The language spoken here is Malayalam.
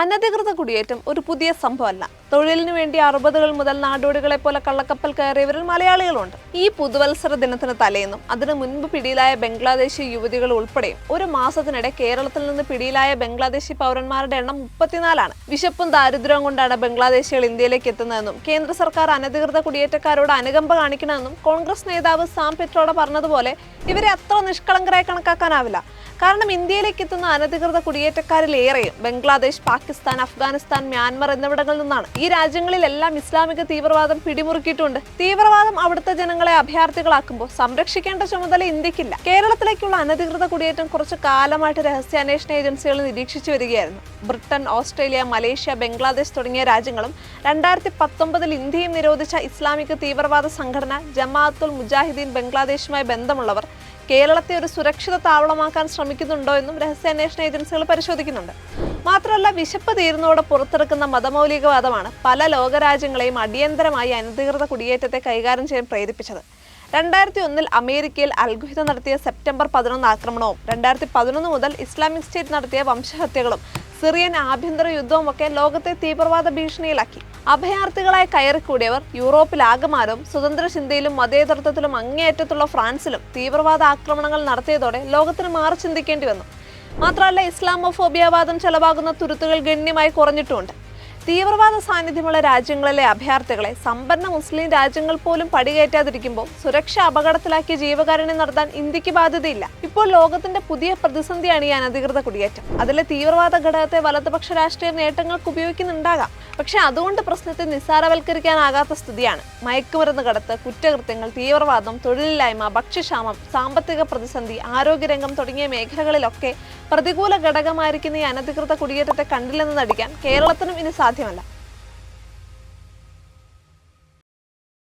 അനധികൃത കുടിയേറ്റം ഒരു പുതിയ സംഭവമല്ല. തൊഴിലിനു വേണ്ടി അറുപതുകൾ മുതൽ നാടോടികളെ പോലെ കള്ളക്കപ്പൽ കയറിയവരിൽ മലയാളികളുണ്ട്. ഈ പുതുവത്സര ദിനത്തിന് തലേന്നും അതിനു മുൻപ് പിടിയിലായ ബംഗ്ലാദേശി യുവതികൾ ഉൾപ്പെടെയും ഒരു മാസത്തിനിടെ കേരളത്തിൽ നിന്ന് പിടിയിലായ ബംഗ്ലാദേശി പൗരന്മാരുടെ എണ്ണം മുപ്പത്തിനാലാണ്. വിശപ്പും ദാരിദ്ര്യവും കൊണ്ടാണ് ബംഗ്ലാദേശികൾ ഇന്ത്യയിലേക്ക് എത്തുന്നതെന്നും കേന്ദ്ര സർക്കാർ അനധികൃത കുടിയേറ്റക്കാരോട് അനുകമ്പ കാണിക്കണമെന്നും കോൺഗ്രസ് നേതാവ് സാം പെട്രോഡ പറഞ്ഞതുപോലെ ഇവരെ അത്ര നിഷ്കളങ്കരായി കണക്കാക്കാനാവില്ല. കാരണം ഇന്ത്യയിലേക്ക് എത്തുന്ന അനധികൃത കുടിയേറ്റക്കാരിലേറെയും ബംഗ്ലാദേശ് അഫ്ഗാനിസ്ഥാൻ മ്യാൻമർ എന്നിവിടങ്ങളിൽ നിന്നാണ്. ഈ രാജ്യങ്ങളിലെല്ലാം ഇസ്ലാമിക തീവ്രവാദം പിടിമുറുക്കിയിട്ടുണ്ട്. തീവ്രവാദം അവിടുത്തെ ജനങ്ങളെ അഭയാർത്ഥികളാക്കുമ്പോൾ സംരക്ഷിക്കേണ്ട ചുമതല ഇന്ത്യക്കില്ല. കേരളത്തിലേക്കുള്ള അനധികൃത കുടിയേറ്റം കുറച്ചു കാലമായിട്ട് രഹസ്യാന്വേഷണ ഏജൻസികൾ നിരീക്ഷിച്ചു വരികയായിരുന്നു. ബ്രിട്ടൻ ഓസ്ട്രേലിയ മലേഷ്യ ബംഗ്ലാദേശ് തുടങ്ങിയ രാജ്യങ്ങളും രണ്ടായിരത്തി പത്തൊമ്പതിൽ ഇന്ത്യയും നിരോധിച്ച ഇസ്ലാമിക തീവ്രവാദ സംഘടന ജമാഅത്തുൽ മുജാഹിദ്ദീൻ ബംഗ്ലാദേശുമായി ബന്ധമുള്ളവർ കേരളത്തെ ഒരു സുരക്ഷിത താവളമാക്കാൻ ശ്രമിക്കുന്നുണ്ടോ എന്നും രഹസ്യാന്വേഷണ ഏജൻസികൾ പരിശോധിക്കുന്നുണ്ട്. മാത്രമല്ല വിശപ്പ് തീരുന്നതോടെ പുറത്തിറക്കുന്ന മതമൗലികവാദമാണ് പല ലോകരാജ്യങ്ങളെയും അടിയന്തരമായി അനധികൃത കുടിയേറ്റത്തെ കൈകാര്യം ചെയ്യാൻ പ്രേരിപ്പിച്ചത്. രണ്ടായിരത്തി ഒന്നിൽ അമേരിക്കയിൽ അൽഗുഹിത നടത്തിയ സെപ്റ്റംബർ പതിനൊന്ന് ആക്രമണവും രണ്ടായിരത്തി പതിനൊന്ന് മുതൽ ഇസ്ലാമിക് സ്റ്റേറ്റ് നടത്തിയ വംശഹത്യകളും സിറിയൻ ആഭ്യന്തര യുദ്ധവും ഒക്കെ ലോകത്തെ തീവ്രവാദ ഭീഷണിയിലാക്കി. അഭയാർത്ഥികളായി കയറിക്കൂടിയവർ യൂറോപ്പിൽ യൂറോപ്പിലാകമാനവും സ്വതന്ത്ര ചിന്തയിലും മതേതൃത്വത്തിലും അങ്ങേയറ്റത്തുള്ള ഫ്രാൻസിലും തീവ്രവാദ ആക്രമണങ്ങൾ നടത്തിയതോടെ ലോകത്തിന് മാറി ചിന്തിക്കേണ്ടി വന്നു. മാത്രമല്ല ഇസ്ലാമോഫോബിയവാദം ചെലവാകുന്ന തുരുത്തുകൾ ഗണ്യമായി കുറഞ്ഞിട്ടുണ്ട്. തീവ്രവാദ സാന്നിധ്യമുള്ള രാജ്യങ്ങളിലെ അഭയാർത്ഥികളെ സമ്പന്ന മുസ്ലിം രാജ്യങ്ങൾ പോലും പടികയറ്റാതിരിക്കുമ്പോൾ സുരക്ഷ അപകടത്തിലാക്കിയ ജീവകാരുണ്യം നടത്താൻ ഇന്ത്യയ്ക്ക് ബാധ്യതയില്ല. ഇപ്പോൾ ലോകത്തിന്റെ പുതിയ പ്രതിസന്ധിയാണ് ഈ അനധികൃത കുടിയേറ്റം. അതിലെ തീവ്രവാദ ഘടകത്തെ വലതുപക്ഷ രാഷ്ട്രീയ നേട്ടങ്ങൾക്ക് ഉപയോഗിക്കുന്നുണ്ടാകാം. പക്ഷെ അതുകൊണ്ട് പ്രശ്നത്തെ നിസ്സാരവൽക്കരിക്കാനാകാത്ത സ്ഥിതിയാണ്. മയക്കുമരുന്ന് കടത്ത് കുറ്റകൃത്യങ്ങൾ തീവ്രവാദം തൊഴിലില്ലായ്മ ഭക്ഷ്യക്ഷാമം സാമ്പത്തിക പ്രതിസന്ധി ആരോഗ്യരംഗം തുടങ്ങിയ മേഖലകളിലൊക്കെ പ്രതികൂല ഘടകമായിരിക്കുന്ന ഈ അനധികൃത കുടിയേറ്റത്തെ കണ്ടില്ലെന്ന് നടിക്കാൻ കേരളത്തിനും ഇനി സാധ്യമല്ല.